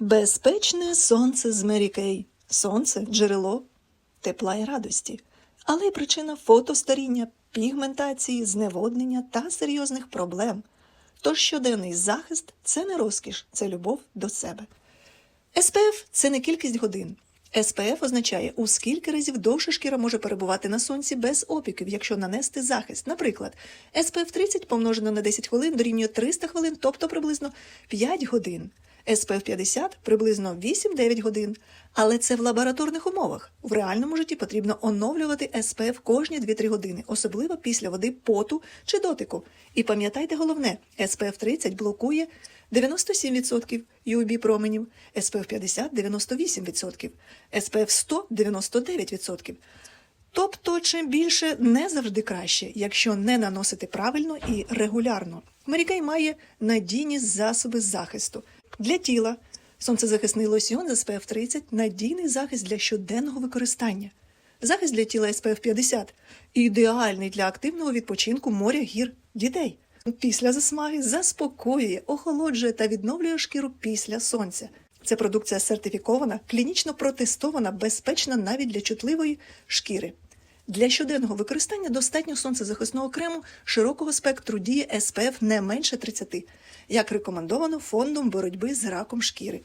Безпечне сонце з Мері Кей. Сонце джерело тепла і радості, але й причина фотостаріння, пігментації, зневоднення та серйозних проблем. Тож щоденний захист це не розкіш, це любов до себе. СПФ це не кількість годин. СПФ означає, у скільки разів довше шкіра може перебувати на сонці без опіків, якщо нанести захист. Наприклад, SPF 30 помножено на 10 хвилин дорівнює 300 хвилин, тобто приблизно 5 годин. SPF 50 приблизно 8-9 годин. Але це в лабораторних умовах. В реальному житті потрібно оновлювати SPF кожні 2-3 години, особливо після води, поту чи дотику. І пам'ятайте головне, SPF 30 блокує 97% UV променів, SPF 50 – 98%, SPF 100 – 99%. Тобто, чим більше не завжди краще, якщо не наносити правильно і регулярно. Мерікей має надійні засоби захисту для тіла. Сонцезахисний лосьйон з SPF 30 – надійний захист для щоденного використання. Захист для тіла SPF 50 – ідеальний для активного відпочинку моря, гір, дітей. Після засмаги заспокоює, охолоджує та відновлює шкіру після сонця. Це продукція сертифікована, клінічно протестована, безпечна навіть для чутливої шкіри. Для щоденного використання достатньо сонцезахисного крему широкого спектру дії SPF не менше 30, як рекомендовано фондом боротьби з раком шкіри.